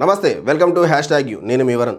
Namaste welcome to hashtag U. నేను మీ వరుణ్.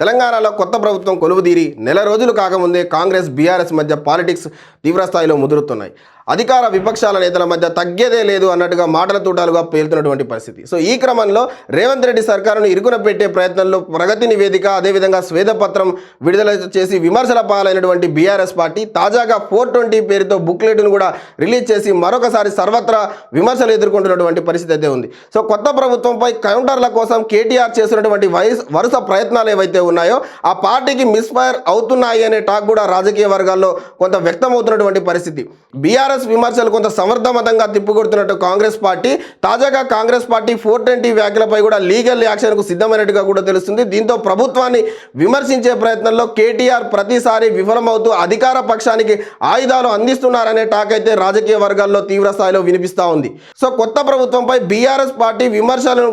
తెలంగాణలో కొత్త ప్రభుత్వం కొలువుదీరి నెల రోజులు కాకముందే కాంగ్రెస్ బీఆర్ఎస్ మధ్య పాలిటిక్స్ తీవ్రస్థాయిలో ముదురుతున్నాయి. అధికార విపక్షాల నేతల మధ్య తగ్గేదే లేదు అన్నట్టుగా మాటల తూటాలుగా పేలుతున్నటువంటి పరిస్థితి. సో ఈ క్రమంలో రేవంత్ రెడ్డి సర్కారును ఇరుకున పెట్టే ప్రయత్నంలో ప్రగతి నివేదిక అదేవిధంగా శ్వేతపత్రం విడుదల చేసి విమర్శల పాలైనటువంటి బీఆర్ఎస్ పార్టీ తాజాగా ఫోర్ ట్వంటీ పేరుతో బుక్లెట్ను కూడా రిలీజ్ చేసి మరొకసారి సర్వత్రా విమర్శలు ఎదుర్కొంటున్నటువంటి పరిస్థితి అయితే ఉంది. సో కొత్త ప్రభుత్వంపై కౌంటర్ల కోసం కేటీఆర్ చేస్తున్నటువంటి వయస్ వరుస ప్రయత్నాలు ఏవైతే ఉన్నాయో ఆ పార్టీకి మిస్ఫైర్ అవుతున్నాయి అనే టాక్ కూడా రాజకీయ వర్గాల్లో కొంత వ్యక్తమవుతున్నటువంటి పరిస్థితి. బీఆర్ఎస్ విమర్శలు కొంత సమర్థవంతంగా తిప్పికొడుతున్నట్టు కాంగ్రెస్ పార్టీ. తాజాగా కాంగ్రెస్ పార్టీ ఫోర్ ట్వంటీ వ్యాఖ్యలపై కూడా లీగల్ యాక్షన్కు సిద్ధమైనట్టుగా కూడా తెలుస్తుంది. దీంతో ప్రభుత్వాన్ని విమర్శించే ప్రయత్నంలో కేటీఆర్ ప్రతిసారి విఫలమవుతూ అధికార పక్షానికి ఆయుధాలు అందిస్తున్నారనే టాక్ అయితే రాజకీయ వర్గాల్లో తీవ్ర స్థాయిలో వినిపిస్తూ ఉంది. సో కొత్త ప్రభుత్వంపై బీఆర్ఎస్ పార్టీ విమర్శలను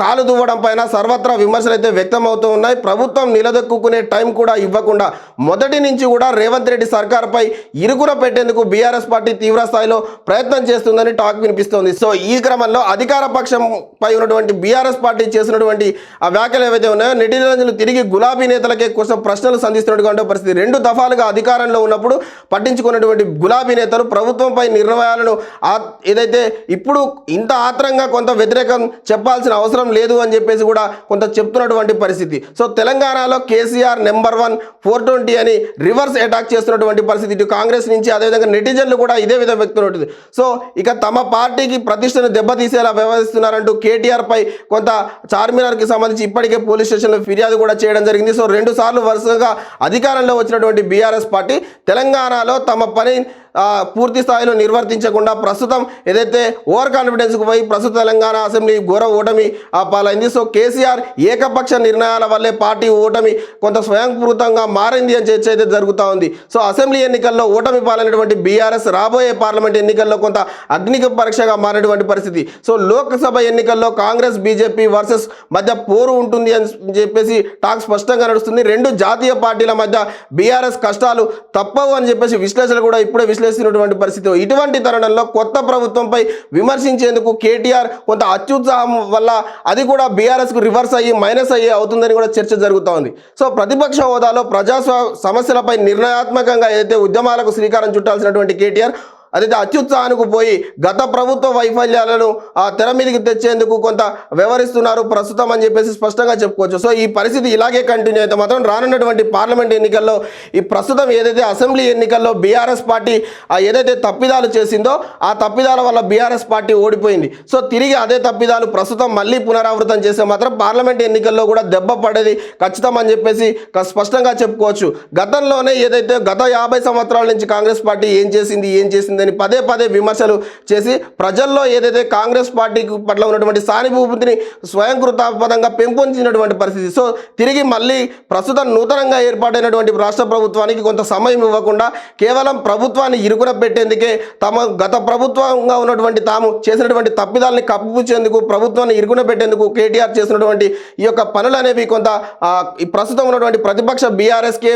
కాలు దువ్వడం పైన సర్వత్రా విమర్శలు అయితే వ్యక్తమవుతూ ఉన్నాయి. ప్రభుత్వం నిలదొక్కునే టైం కూడా ఇవ్వకుండా మొదటి నుంచి కూడా రేవంత్ రెడ్డి సర్కార్పై ఇరుకున పెట్టేందుకు బీఆర్ఎస్ పార్టీ తీవ్ర స్థాయిలో ప్రయత్నం చేస్తుందని టాక్ వినిపిస్తోంది. సో ఈ క్రమంలో అధికార పక్షంపై ఉన్నటువంటి బీఆర్ఎస్ పార్టీ చేసినటువంటి ఆ వ్యాఖ్యలు ఏవైతే ఉన్నాయో నెటిజన్లు తిరిగి గులాబీ నేతలకే కోసం ప్రశ్నలు సంధిస్తున్నటువంటి పరిస్థితి. రెండు దఫాలుగా అధికారంలో ఉన్నప్పుడు పట్టించుకున్నటువంటి గులాబీ నేతలు ప్రభుత్వంపై నిర్ణయాలను ఏదైతే ఇప్పుడు ఇంత ఆత్రంగా కొంత వ్యతిరేకం చెప్పాల్సిన అవసరం లేదు అని చెప్పేసి కూడా కొంత చెప్తున్నటువంటి పరిస్థితి. సో తెలంగాణలో KCR number one four twenty అని రివర్స్ అటాక్ చేస్తున్నటువంటి పరిస్థితి. ఇటు కాంగ్రెస్ నుంచి అదేవిధంగా నెటిజన్లు కూడా ఇదే విధంగా వ్యక్తున్నట్టు సో ఇక తమ పార్టీకి ప్రతిష్టను దెబ్బతీసేలా వ్యవహరిస్తున్నారంటూ కేటీఆర్ పై కొంత చార్మినార్కి సంబంధించి ఇప్పటికే పోలీస్ స్టేషన్లో ఫిర్యాదు కూడా చేయడం జరిగింది. సో రెండు సార్లు వరుసగా అధికారంలో వచ్చినటువంటి బీఆర్ఎస్ పార్టీ తెలంగాణలో తమ పని పూర్తి స్థాయిలో నిర్వర్తించకుండా ప్రస్తుతం ఏదైతే ఓవర్ కాన్ఫిడెన్స్కు పోయి ప్రస్తుత తెలంగాణ అసెంబ్లీ ఘోర ఓటమి ఆ, పాలైంది సో కేసీఆర్ ఏకపక్ష నిర్ణయాల వల్లే పార్టీ ఓటమి కొంత స్వయంకృతంగా మారింది అని చర్చ అయితే జరుగుతూ ఉంది. సో అసెంబ్లీ ఎన్నికల్లో ఓటమి పాలైనటువంటి బీఆర్ఎస్ రాబోయే పార్లమెంట్ ఎన్నికల్లో కొంత అగ్నిక పరీక్షగా మారినటువంటి పరిస్థితి. సో లోక్సభ ఎన్నికల్లో కాంగ్రెస్ బీజేపీ వర్సెస్ మధ్య పోరు ఉంటుంది అని చెప్పేసి టాక్ స్పష్టంగా నడుస్తుంది. రెండు జాతీయ పార్టీల మధ్య బీఆర్ఎస్ కష్టాలు తప్పవు అని చెప్పేసి విశ్లేషణ కూడా ఇప్పుడే విశ్లేషిస్తున్నటువంటి పరిస్థితి. ఇటువంటి తరుణంలో కొత్త ప్రభుత్వంపై విమర్శించేందుకు కేటీఆర్ కొంత అత్యుత్సాహం వల్ల అది కూడా బీఆర్ఎస్కు రివర్స్ అయ్యి మైనస్ అయ్యి అవుతుందని కూడా చర్చ జరుగుతూ ఉంది సో ప్రతిపక్ష హోదాలో ప్రజాస్వా సమస్యలపై నిర్ణయాత్మకంగా ఏదైతే ఉద్యమాలకు శ్రీకారం చుట్టాల్సినటువంటి కేటీఆర్ అదైతే అత్యుత్సాహానికి పోయి గత ప్రభుత్వ వైఫల్యాలను ఆ తెర మీదకి తెచ్చేందుకు కొంత వ్యవహరిస్తున్నారు. ప్రస్తుతం అని చెప్పేసి స్పష్టంగా చెప్పుకోవచ్చు. సో ఈ పరిస్థితి ఇలాగే కంటిన్యూ అయితే మాత్రం రానున్నటువంటి పార్లమెంట్ ఎన్నికల్లో ఈ ప్రస్తుతం ఏదైతే అసెంబ్లీ ఎన్నికల్లో బీఆర్ఎస్ పార్టీ ఆ ఏదైతే తప్పిదాలు చేసిందో ఆ తప్పిదాల వల్ల బీఆర్ఎస్ పార్టీ ఓడిపోయింది. సో తిరిగి అదే తప్పిదాలు ప్రస్తుతం మళ్ళీ పునరావృతం చేస్తే మాత్రం పార్లమెంట్ ఎన్నికల్లో కూడా దెబ్బ పడేది ఖచ్చితం అని చెప్పేసి స్పష్టంగా చెప్పుకోవచ్చు. గతంలోనే ఏదైతే గత యాభై సంవత్సరాల నుంచి కాంగ్రెస్ పార్టీ ఏం చేసింది ఏం చేసింది జరిగిందని పదే పదే విమర్శలు చేసి ప్రజల్లో ఏదైతే కాంగ్రెస్ పార్టీకి పట్ల ఉన్నటువంటి సానుభూతిని స్వయంకృతాపదంగా పెంపొందించినటువంటి పరిస్థితి. సో తిరిగి మళ్ళీ ప్రస్తుతం నూతనంగా ఏర్పాటైనటువంటి రాష్ట్ర ప్రభుత్వానికి కొంత సమయం ఇవ్వకుండా కేవలం ప్రభుత్వాన్ని ఇరుకున పెట్టేందుకే తమ గత ప్రభుత్వంగా ఉన్నటువంటి తాము చేసినటువంటి తప్పిదాలని కప్పుపుచ్చేందుకు ప్రభుత్వాన్ని ఇరుకున పెట్టేందుకు కేటీఆర్ చేసినటువంటి ఈ యొక్క పనులు అనేవి కొంత ప్రస్తుతం ఉన్నటువంటి ప్రతిపక్ష బీఆర్ఎస్కి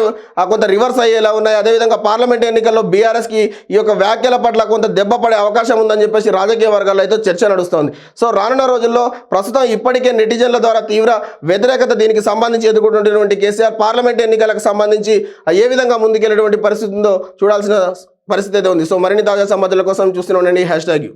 కొంత రివర్స్ అయ్యేలా ఉన్నాయి. అదేవిధంగా పార్లమెంట్ ఎన్నికల్లో బీఆర్ఎస్కి ఈ యొక్క వ్యాఖ్యల పట్ల కొంత దెబ్బ పడే అవకాశం ఉందని చెప్పేసి రాజకీయ వర్గాల్లో అయితే చర్చ నడుస్తోంది. సో రానున్న రోజుల్లో ప్రస్తుతం ఇప్పటికే నెటిజన్ల ద్వారా తీవ్ర వ్యతిరేకత దీనికి సంబంధించి ఎదుర్కొంటున్నటువంటి కేసీఆర్ పార్లమెంట్ ఎన్నికలకు సంబంధించి ఏ విధంగా ముందుకెళ్ళేటువంటి పరిస్థితి ఉందో చూడాల్సిన పరిస్థితి అయితే ఉంది. సో మరిన్ని తాజా సమాచారాల కోసం చూస్తూనే ఉండండి. Hash tag